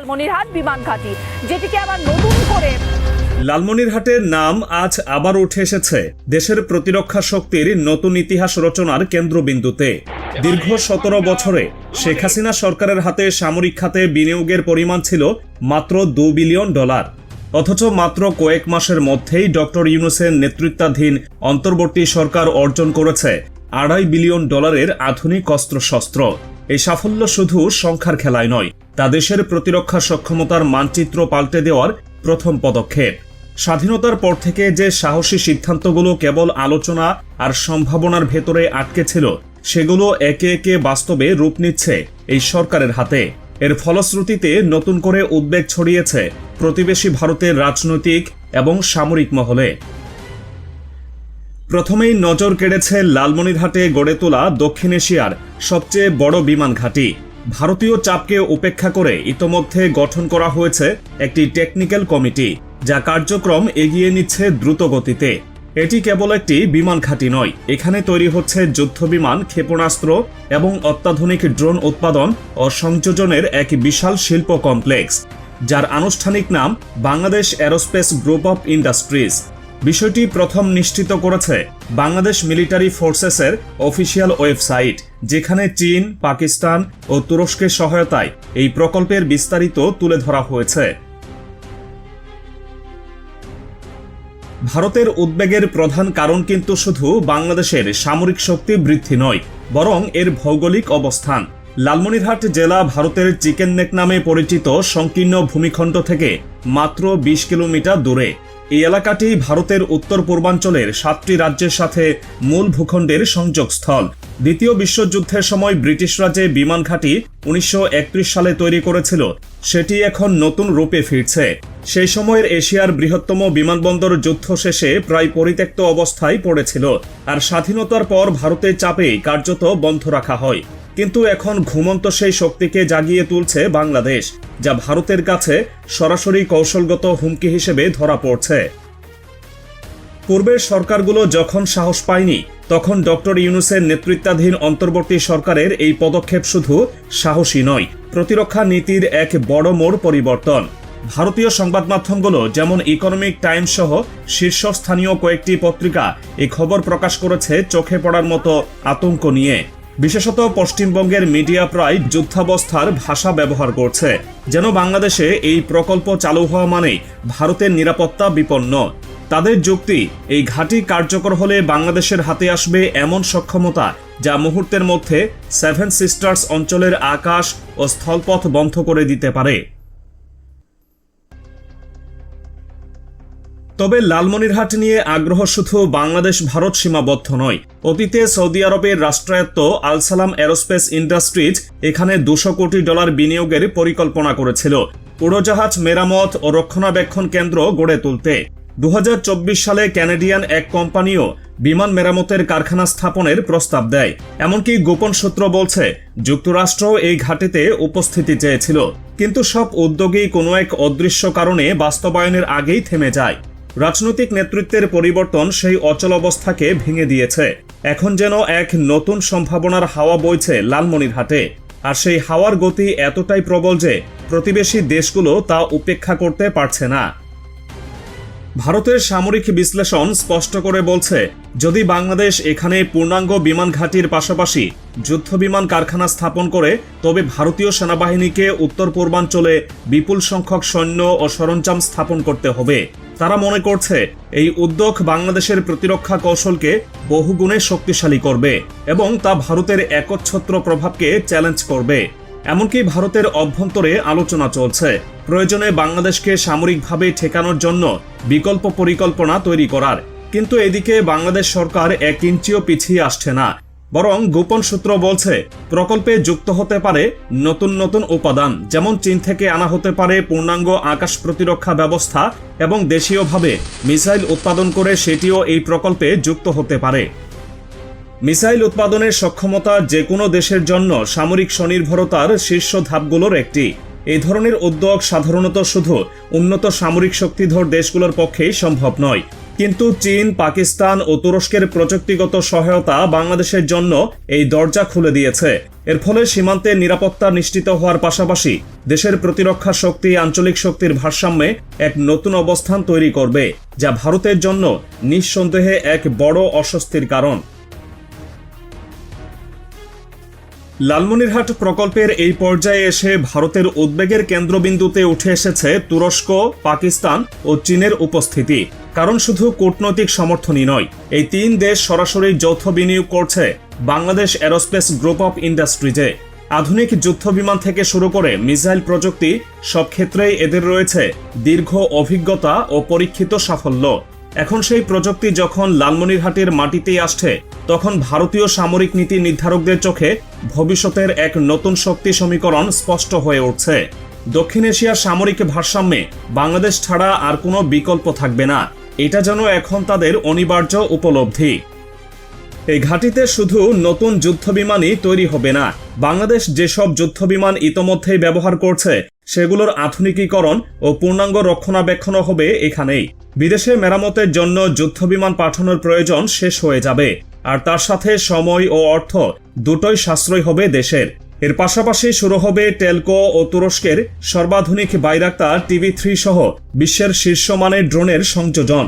লালমনিরহাট বিমান ঘাঁটি, যেটিকে আবার নতুন করে লালমনিরহাটের নাম আজ আবার উঠে এসেছে। দেশের প্রতিরক্ষা শক্তির নতুন ইতিহাস রচনার কেন্দ্রবিন্দুতে। দীর্ঘ সতেরো বছরে শেখ হাসিনা সরকারের হাতে সামরিক খাতে বিনিয়োগের পরিমাণ ছিল মাত্র দু বিলিয়ন ডলার। অথচ মাত্র কয়েক মাসের মধ্যেই ডক্টর ইউনুসের নেতৃত্বাধীন অন্তর্বর্তী সরকার অর্জন করেছে আড়াই বিলিয়ন ডলারের আধুনিক অস্ত্রশস্ত্র। এই সাফল্য শুধু সংখ্যার খেলায় নয়, তা দেশের প্রতিরক্ষা সক্ষমতার মানচিত্র পাল্টে দেওয়ার প্রথম পদক্ষেপ। স্বাধীনতার পর থেকে যে সাহসী সিদ্ধান্তগুলো কেবল আলোচনা আর সম্ভাবনার ভেতরে আটকে ছিল, সেগুলো একে একে বাস্তবে রূপ নিচ্ছে এই সরকারের হাতে। এর ফলশ্রুতিতে নতুন করে উদ্বেগ ছড়িয়েছে প্রতিবেশী ভারতের রাজনৈতিক এবং সামরিক মহলে। প্রথমেই নজর কেড়েছে লালমনিরহাটে গড়ে তোলা দক্ষিণ এশিয়ার সবচেয়ে বড় বিমান ঘাঁটি। ভারতীয় চাপকে উপেক্ষা করে ইতোমধ্যে গঠন করা হয়েছে একটি টেকনিক্যাল কমিটি, যা কার্যক্রম এগিয়ে নিচ্ছে দ্রুত গতিতে এটি কেবল একটি বিমান ঘাঁটি নয়, এখানে তৈরি হচ্ছে যুদ্ধ বিমান ক্ষেপণাস্ত্র এবং অত্যাধুনিক ড্রোন উৎপাদন ও সংযোজনের এক বিশাল শিল্প কমপ্লেক্স, যার আনুষ্ঠানিক নাম Bangladesh aerospace group of industries. বিষয়টি প্রথম নিশ্চিত করেছে বাংলাদেশ মিলিটারি ফোর্সেসের অফিসিয়াল ওয়েবসাইট, যেখানে চীন, পাকিস্তান ও তুরস্কের সহায়তায় এই প্রকল্পের বিস্তারিত তুলে ধরা হয়েছে। ভারতের উদ্বেগের প্রধান কারণ কিন্তু শুধু বাংলাদেশের সামরিক শক্তি বৃদ্ধি নয়, বরং এর ভৌগোলিক অবস্থান। লালমনিরহাট জেলা ভারতের চিকেন নেক নামে পরিচিত সংকীর্ণ ভূমিখণ্ড থেকে মাত্র বিশ কিলোমিটার দূরে। এই এলাকাটি ভারতের উত্তর পূর্বাঞ্চলের সাতটি রাজ্যের সাথে মূল ভূখণ্ডের সংযোগস্থল। দ্বিতীয় বিশ্বযুদ্ধের সময় ব্রিটিশরা যে বিমান ঘাঁটি উনিশশো একত্রিশ সালে তৈরি করেছিল। সেটি এখন নতুন রূপে ফিরছে। সেই সময়ের এশিয়ার বৃহত্তম বিমানবন্দর যুদ্ধ শেষে প্রায় পরিত্যক্ত অবস্থায় পড়েছিল। আর স্বাধীনতার পর ভারতের চাপেই কার্যত বন্ধ রাখা হয়। কিন্তু এখন ঘুমন্ত সেই শক্তিকে জাগিয়ে তুলছে বাংলাদেশ, যা ভারতের কাছে সরাসরি কৌশলগত হুমকি হিসেবে ধরা পড়ছে। পূর্বের সরকারগুলো যখন সাহস পায়নি, তখন ডক্টর ইউনুসের নেতৃত্বাধীন অন্তর্বর্তী সরকারের এই পদক্ষেপ শুধু সাহসী নয়, প্রতিরক্ষা নীতির এক বড় মোড় পরিবর্তন। ভারতীয় সংবাদ মাধ্যমগুলো যেমন ইকোনমিক টাইমস সহ শীর্ষস্থানীয় কয়েকটি পত্রিকা এই খবর প্রকাশ করেছে চোখে পড়ার মতো আতঙ্ক নিয়ে। বিশেষত পশ্চিমবঙ্গের মিডিয়া প্রায় যুদ্ধাবস্থার ভাষা ব্যবহার করছে, যেন বাংলাদেশে এই প্রকল্প চালু হওয়া মানেই ভারতের নিরাপত্তা বিপন্ন। তাদের যুক্তি, এই ঘাঁটি কার্যকর হলে বাংলাদেশের হাতে আসবে এমন সক্ষমতা যা মুহূর্তের মধ্যে সেভেন সিস্টার্স অঞ্চলের আকাশ ও স্থলপথ বন্ধ করে দিতে পারে। তবে লালমনিরহাট নিয়ে আগ্রহ শুধু বাংলাদেশ ভারত সীমাবদ্ধ নয়। অতীতে সৌদি আরবের রাষ্ট্রায়ত্ত আলসালাম এরোস্পেস ইন্ডাস্ট্রিজ এখানে দুশো কোটি ডলার বিনিয়োগের পরিকল্পনা করেছিল। উড়োজাহাজ মেরামত ও রক্ষণাবেক্ষণ কেন্দ্র গড়ে তুলতে। দু হাজার চব্বিশ সালে ক্যানাডিয়ান এক কোম্পানিও বিমান মেরামতের কারখানা স্থাপনের প্রস্তাব দেয়। এমনকি গোপন সূত্র বলছে, যুক্তরাষ্ট্র এই ঘাটিতে উপস্থিতি চেয়েছিল। কিন্তু সব উদ্যোগেই কোনো এক অদৃশ্য কারণে বাস্তবায়নের আগেই থেমে যায়। রাজনৈতিক নেতৃত্বের পরিবর্তন সেই অচল অবস্থাকে ভেঙে দিয়েছে। এখন যেন এক নতুন সম্ভাবনার হাওয়া বইছে লালমনিরহাটে। আর সেই হাওয়ার গতি এতটাই প্রবল যে প্রতিবেশী দেশগুলো তা উপেক্ষা করতে পারছে না। ভারতের সামরিক বিশ্লেষণ স্পষ্ট করে বলছে, যদি বাংলাদেশ এখানে পূর্ণাঙ্গ বিমান ঘাঁটির পাশাপাশি যুদ্ধ বিমান কারখানা স্থাপন করে, তবে ভারতীয় সেনাবাহিনীকে উত্তর পূর্বাঞ্চলে বিপুল সংখ্যক সৈন্য ও সরঞ্জাম স্থাপন করতে হবে। তারা মনে করছে, এই উদ্যোগ বাংলাদেশের প্রতিরক্ষা কৌশলকে বহুগুণে শক্তিশালী করবে এবং তা ভারতের একচ্ছত্র প্রভাবকে চ্যালেঞ্জ করবে। এমনকি ভারতের অভ্যন্তরে আলোচনা চলছে। প্রয়োজনে বাংলাদেশকে সামরিকভাবে ঠেকানোর জন্য বিকল্প পরিকল্পনা তৈরি করার। কিন্তু এদিকে বাংলাদেশ সরকার এক ইঞ্চিও পিছিয়ে আসছে না, বরং গোপন সূত্র বলছে, প্রকল্পে যুক্ত হতে পারে নতুন নতুন উপাদান, যেমন চীন থেকে আনা হতে পারে পূর্ণাঙ্গ আকাশ প্রতিরক্ষা ব্যবস্থা এবং দেশীয়ভাবে মিসাইল উৎপাদন করে সেটিও এই প্রকল্পে যুক্ত হতে পারে। মিসাইল উৎপাদনের সক্ষমতা যে কোনো দেশের জন্য সামরিক স্বনির্ভরতার শীর্ষ ধাপগুলোর একটি। এই ধরনের উদ্যোগ সাধারণত শুধু উন্নত সামরিক শক্তিধর দেশগুলোর পক্ষেই সম্ভব নয়। কিন্তু চীন, পাকিস্তান ও তুরস্কের প্রযুক্তিগত সহায়তা বাংলাদেশের জন্য এই দরজা খুলে দিয়েছে। এর ফলে সীমান্তে নিরাপত্তা নিশ্চিত হওয়ার পাশাপাশি দেশের প্রতিরক্ষা শক্তি, আঞ্চলিক শক্তির ভারসাম্যে এক নতুন অবস্থান তৈরি করবে, যা ভারতের জন্য নিঃসন্দেহে এক বড় অস্বস্তির কারণ। লালমনিরহাট প্রকল্পের এই পর্যায়ে এসে ভারতের উদ্বেগের কেন্দ্রবিন্দুতে উঠে এসেছে তুরস্ক, পাকিস্তান ও চীনের উপস্থিতি। কারণ শুধু কূটনৈতিক সমর্থনই নয়, এই তিন দেশ সরাসরি যৌথ বিনিয়োগ করছে বাংলাদেশ এরোস্পেস গ্রুপ অফ ইন্ডাস্ট্রিজে। আধুনিক যুদ্ধবিমান থেকে শুরু করে মিসাইল প্রযুক্তি, সব ক্ষেত্রেই এদের রয়েছে দীর্ঘ অভিজ্ঞতা ও পরীক্ষিত সাফল্য। এখন সেই প্রযুক্তি যখন লালমনিরহাটের মাটিতেই আসছে তখন ভারতীয় সামরিক নীতি নির্ধারকদের চোখে ভবিষ্যতের এক নতুন শক্তি সমীকরণ স্পষ্ট হয়ে উঠছে। দক্ষিণ এশিয়ার সামরিক ভারসাম্যে বাংলাদেশ ছাড়া আর কোনো বিকল্প থাকবে না। এটা যেন এখন তাদের অনিবার্য উপলব্ধি। এই ঘাটিতে শুধু নতুন যুদ্ধবিমানই তৈরি হবে না, বাংলাদেশ যেসব যুদ্ধবিমান ইতোমধ্যেই ব্যবহার করছে, সেগুলোর আধুনিকীকরণ ও পূর্ণাঙ্গ রক্ষণাবেক্ষণও হবে এখানেই। বিদেশে মেরামতের জন্য যুদ্ধবিমান পাঠানোর প্রয়োজন শেষ হয়ে যাবে। আর তার সাথে সময় ও অর্থ দুটোই সাশ্রয় হবে দেশের। এর পাশাপাশি শুরু হবে টেলকো ও তুরস্কের সর্বাধুনিক বাইরাক্তার টিভি থ্রি সহ বিশ্বের শীর্ষমানের ড্রোনের সংযোজন।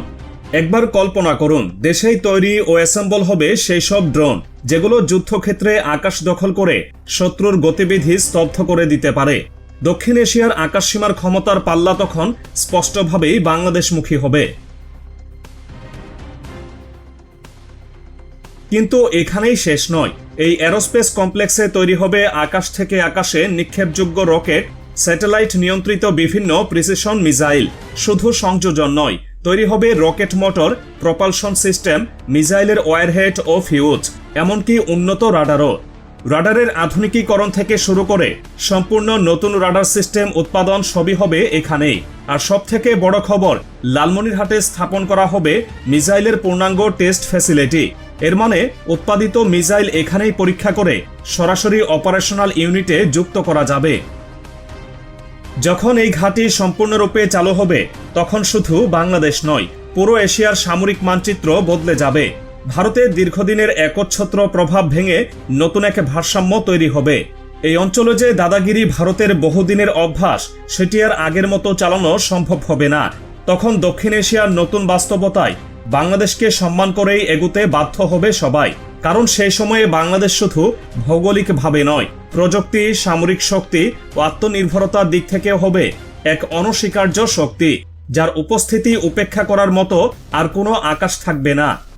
একবার কল্পনা করুন, দেশেই তৈরি ও অ্যাসেম্বল হবে সেই সব ড্রোন, যেগুলো যুদ্ধক্ষেত্রে আকাশ দখল করে শত্রুর গতিবিধি স্তব্ধ করে দিতে পারে। দক্ষিণ এশিয়ার আকাশসীমার ক্ষমতার পাল্লা তখন স্পষ্টভাবেই বাংলাদেশমুখী হবে। কিন্তু এখানেই শেষ নয়। এই অ্যারোস্পেস কমপ্লেক্সে তৈরি হবে আকাশ থেকে আকাশে নিক্ষেপযোগ্য রকেট, স্যাটেলাইট নিয়ন্ত্রিত বিভিন্ন প্রিসিশন মিসাইল। শুধু সংযোজন নয়, তৈরি হবে রকেট মোটর, প্রপালশন সিস্টেম, মিসাইলের ওয়ারহেড ও ফিউজ, এমনকি উন্নত রাডারও। রাডারের আধুনিকীকরণ থেকে শুরু করে সম্পূর্ণ নতুন রাডার সিস্টেম উৎপাদন সবই হবে এখানেই। আর সব থেকে বড় খবর, লালমনিরহাটে স্থাপন করা হবে মিসাইলের পূর্ণাঙ্গ টেস্ট ফ্যাসিলিটি। এর মানে উৎপাদিত মিসাইল এখানেই পরীক্ষা করে সরাসরি অপারেশনাল ইউনিটে যুক্ত করা যাবে। যখন এই ঘাঁটি সম্পূর্ণরূপে চালু হবে, তখন শুধু বাংলাদেশ নয়, পুরো এশিয়ার সামরিক মানচিত্র বদলে যাবে। ভারতের দীর্ঘদিনের একচ্ছত্র প্রভাব ভেঙে নতুন এক ভারসাম্য তৈরি হবে। এই অঞ্চলে যে দাদাগিরি ভারতের বহুদিনের অভ্যাস, সেটি আর আগের মতো চালানো সম্ভব হবে না। তখন দক্ষিণ এশিয়ার নতুন বাস্তবতায় বাংলাদেশকে সম্মান করেই এগুতে বাধ্য হবে সবাই। কারণ সেই সময়ে বাংলাদেশ শুধু ভৌগোলিকভাবে নয়, প্রযুক্তি, সামরিক শক্তি ও আত্মনির্ভরতার দিক থেকেও হবে এক অনস্বীকার্য শক্তি, যার উপস্থিতি উপেক্ষা করার মতো আর কোনো আকাশ থাকবে না।